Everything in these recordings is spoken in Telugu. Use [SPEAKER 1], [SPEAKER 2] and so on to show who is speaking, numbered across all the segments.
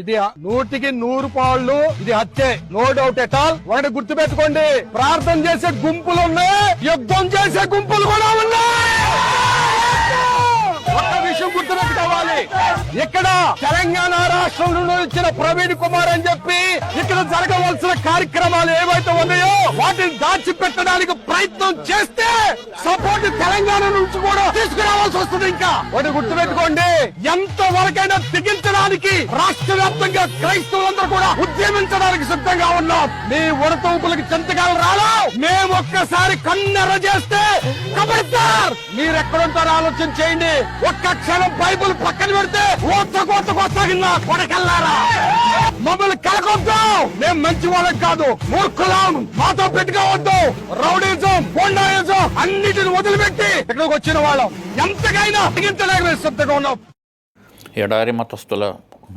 [SPEAKER 1] ఇది నూటికి నూరు పాళ్ళు ఇది హత్యే. నో డౌట్ ఎట్ ఆల్ ఒకటి గుర్తు పెట్టుకోండి ప్రార్థన చేసే గుంపులు ఉన్నాయి. యుద్ధం చేసే గుంపులు కూడా ఉన్నాయి. ఇక్కడ తెలంగాణ రాష్ట్రం నుండి వచ్చిన ప్రవీణ్ కుమార్ అని చెప్పి ఇక్కడ జరగవలసిన కార్యక్రమాలు ఏవైతే ఉన్నాయో వాటిని దాచిపెట్టడానికి ప్రయత్నం చేస్తే సపోర్ట్ తెలంగాణ నుంచి కూడా తీసుకురావాల్సి వస్తుంది ఇంకా. ఒకటి గుర్తుపెట్టుకోండి ఎంత వరకైనా తెగించడానికి రాష్ట్ర వ్యాప్తంగా క్రైస్తవులందరూ కూడా ఉద్యమించడానికి సిద్ధంగా ఉన్నాం. మీ ఉడతూపులకి చింతకాలు రాలా? మేము ఒక్కసారి కన్నెర చేస్తే కబడ్దార్ మీరు ఎక్కడుంటారో ఆలోచన చేయండి. ఒక్క క్షణం బైబుల్ పక్కన పెడితే కోత్త కొత్త కొత్త కొత్తగిన్నా కొడకెళ్ళారా? మమ్మల్ని కలకొద్దు. మేము మంచి వాళ్ళం కాదు. మూర్ఖులం. మాతో పెట్టుకోవద్దు రౌడీజం కొండాయిజం అన్నిటిని వదిలిపెట్టి ఇక్కడికి వచ్చిన వాళ్ళం. ఎంతకైనా తెగించలేక మేము ఉన్నాం.
[SPEAKER 2] ఎడారి మతస్థుల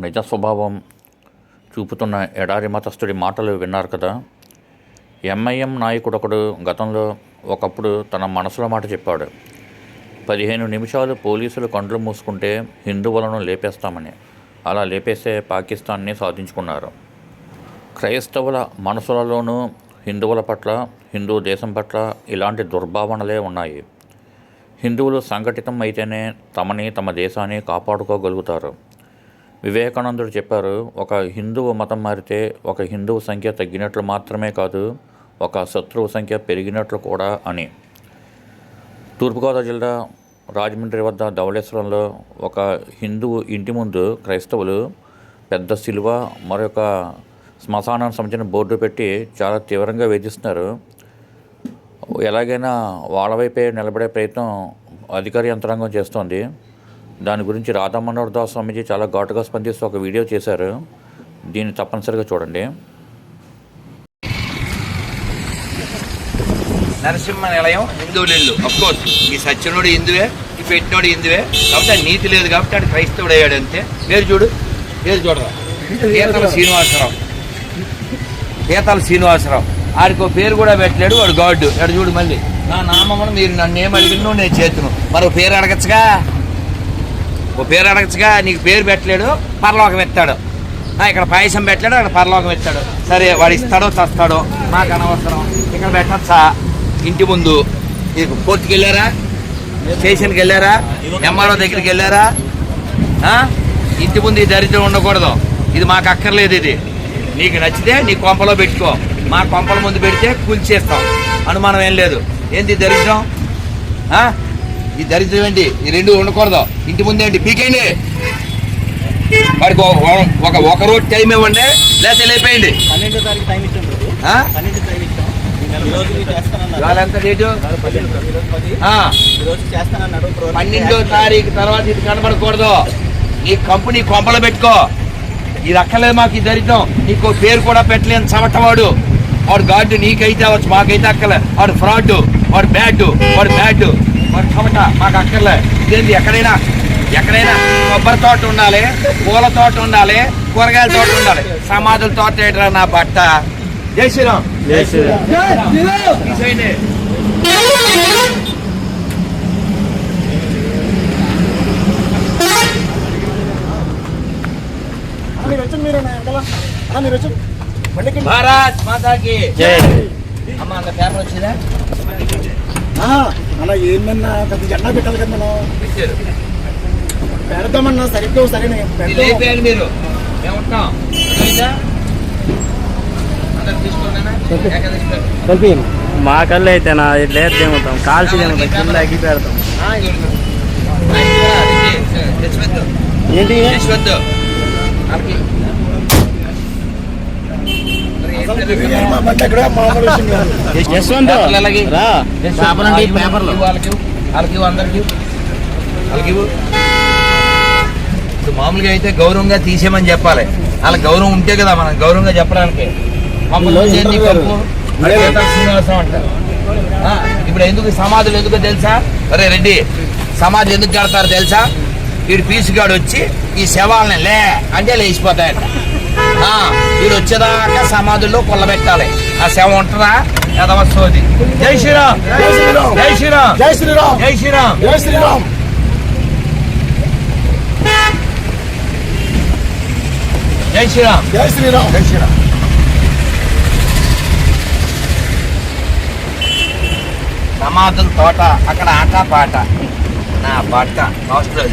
[SPEAKER 2] నిజ స్వభావం చూపుతున్న ఎడారి మతస్థుడి మాటలు విన్నారు కదా. ఎంఐఎం నాయకుడొకడు గతంలో ఒకప్పుడు తన మనసులో మాట చెప్పాడు. పదిహేను నిమిషాలు పోలీసులు కండ్లు మూసుకుంటే హిందువులను లేపేస్తామని. అలా లేపేసే పాకిస్తాన్ని సాధించుకున్నారు. క్రైస్తవుల మనసులలోనూ హిందువుల పట్ల హిందూ దేశం పట్ల ఇలాంటి దుర్భావనలే ఉన్నాయి. హిందువులు సంఘటితం అయితేనే తమని తమ దేశాన్ని కాపాడుకోగలుగుతారు. వివేకానందుడు చెప్పారు ఒక హిందువు మతం మారితే ఒక హిందువు సంఖ్య తగ్గినట్లు మాత్రమే కాదు ఒక శత్రువు సంఖ్య పెరిగినట్లు కూడా అని. తూర్పుగోదావరి జిల్లా రాజమండ్రి వద్ద ధవళేశ్వరంలో ఒక హిందువు ఇంటి ముందు క్రైస్తవులు పెద్ద శిలువ మరొక శ్మశానానికి సంబంధించిన బోర్డు పెట్టి చాలా తీవ్రంగా వేధిస్తున్నారు. ఎలాగైనా వాళ్ళ వైపే నిలబడే ప్రయత్నం అధికార యంత్రాంగం చేస్తోంది. దాని గురించి రాధా దాస్ స్వామీజీ చాలా ఘాటుగా స్పందిస్తూ ఒక వీడియో చేశారు. దీన్ని తప్పనిసరిగా చూడండి.
[SPEAKER 3] నరసింహ నిలయం హిందువులు ఇల్లు కోర్స్ ఈ సత్యనుడు హిందువే ఈ పెట్టినోడు హిందువే. కాబట్టి ఆ నీతి లేదు కాబట్టి ఆడు క్రైస్తవుడు అయ్యాడు అంతే. పేరు చూడు పేరు చూడరా. పీతల శ్రీనివాసరావు. పీతల శ్రీనివాసరావు. ఆడికి ఒక పేరు కూడా పెట్టలేడు వాడు గాడ్. ఎక్కడ చూడు మళ్ళీ. నా నామమును మీరు నన్ను ఏం అడిగినో నేను చేతును. మరో పేరు అడగచ్చుగా? ఓ పేరు అడగచ్చుగా? నీకు పేరు పెట్టలేడు పరలోకం ఎత్తాడు. ఆ, ఇక్కడ పాయసం పెట్టాడు అక్కడ పరలోకం ఎత్తాడు. సరే వాడు ఇస్తాడో చస్తాడో మాకు అనవసరం. ఇక్కడ పెట్టచ్చా? ఇంటి ముందు ఇది కోర్టుకి వెళ్ళారా? స్టేషన్కి వెళ్ళారా? ఎంఆర్ఓ దగ్గరికి వెళ్ళారా? ఇంటి ముందు ఈ దరిద్రం ఉండకూడదు. ఇది మాకు అక్కర్లేదు ఇది. నీకు నచ్చితే నీ కొంపలో పెట్టుకో. మా కొంపల ముందు పెడితే కూల్చేస్తాం. అనుమానం ఏం లేదు. ఏంది దరిద్రం? ఆ? ఈ దరిద్రం ఏంటి? ఈ రెండు ఉండకూడదు. ఇంటి ముందు ఏంటి? పీకేయండి. వాడికి ఒక- ఒక రోజు టైం ఇవ్వండి. లేకపోతే లేపేయండి
[SPEAKER 4] పన్నెండో తారీఖు టైం ఇచ్చాం బ్రో.
[SPEAKER 3] ఆ?
[SPEAKER 4] పన్నెండు
[SPEAKER 3] తారీఖు తర్వాత ఇది కనబడకూడదు. నీ కంపెనీ కొంపలు పెట్టుకో. ఇది అక్కర్లేదు మాకు ఈ దరిద్రం. నీకు పేరు కూడా పెట్టలేని చవటవాడు వాడు గాడ్డు నీకైతే అవ్వచ్చు మాకైతే అక్కర్లే. వాడు ఫ్రాడ్ వాడు బ్యాడ్ వాడు బ్యాడ్ వాడు చవట మాకు అక్కర్లే. ఇదేంటి ఎక్కడైనా ఎక్కడైనా కొబ్బరి తోట ఉండాలి పూల తోట ఉండాలి కూరగాయల తోట ఉండాలి. సమాధుల తోట నా బట్ట జై శ్రీరామ్.
[SPEAKER 4] వచ్చి బండికి
[SPEAKER 3] భారత్ మాతాకి. అమ్మ అంత పేపర్ వచ్చిందా?
[SPEAKER 4] ఆ, అన్న ఏమన్నా పెద్ద జెండా పెట్టాలి కదా మనం.
[SPEAKER 3] ఇచ్చారు.
[SPEAKER 4] పెడదామన్నా సరిగ్గా సరే నేను
[SPEAKER 3] ఇది
[SPEAKER 4] పెడదాం.
[SPEAKER 3] లేపేయండి మీరు. మేము ఉంటాం.
[SPEAKER 5] మా కళ్ళు అయితే నా లేదు తింగుతాం కాల్చి తింగుతాం కింద అగ్గి పెడతాం.
[SPEAKER 4] ఏంటి.
[SPEAKER 3] వాళ్ళకి.
[SPEAKER 5] యశ్వంత్.
[SPEAKER 3] పేపర్లు ఎలాగే?
[SPEAKER 5] రా.
[SPEAKER 3] పేపర్లు అంటే వాళ్ళకి. వాళ్ళకి అందరికి. వాళ్ళకి మామూలుగా అయితే గౌరవంగా తీసేయమని చెప్పాలి. వాళ్ళ గౌరవం ఉంటే కదా మనం గౌరవంగా చెప్పడానికి. ఇప్పుడు ఎందుకు సమాధులు ఎందుకో తెలుసా? అరే రెడ్డి సమాధి ఎందుకు కడతారు తెలుసా? వీడు పీసుగాడు వచ్చి ఈ శవాలని లే అంటే లేచిపోతాయట. ఆ, వీడు వచ్చేదాకా సమాధుల్లో కొల్లబెట్టాలి ఆ శవం ఉంటుందా? ఎదవ సోది. జై శ్రీరామ్.
[SPEAKER 4] జై శ్రీరామ్.
[SPEAKER 3] జై శ్రీరామ్.
[SPEAKER 4] జై శ్రీరామ్.
[SPEAKER 3] జై శ్రీరామ్.
[SPEAKER 4] జై శ్రీరామ్.
[SPEAKER 3] జై శ్రీరామ్.
[SPEAKER 4] జై శ్రీరామ్.
[SPEAKER 3] జై శ్రీరామ్. సమాధుల తోట అక్కడ ఆట పాట నా బట్ట అవసరం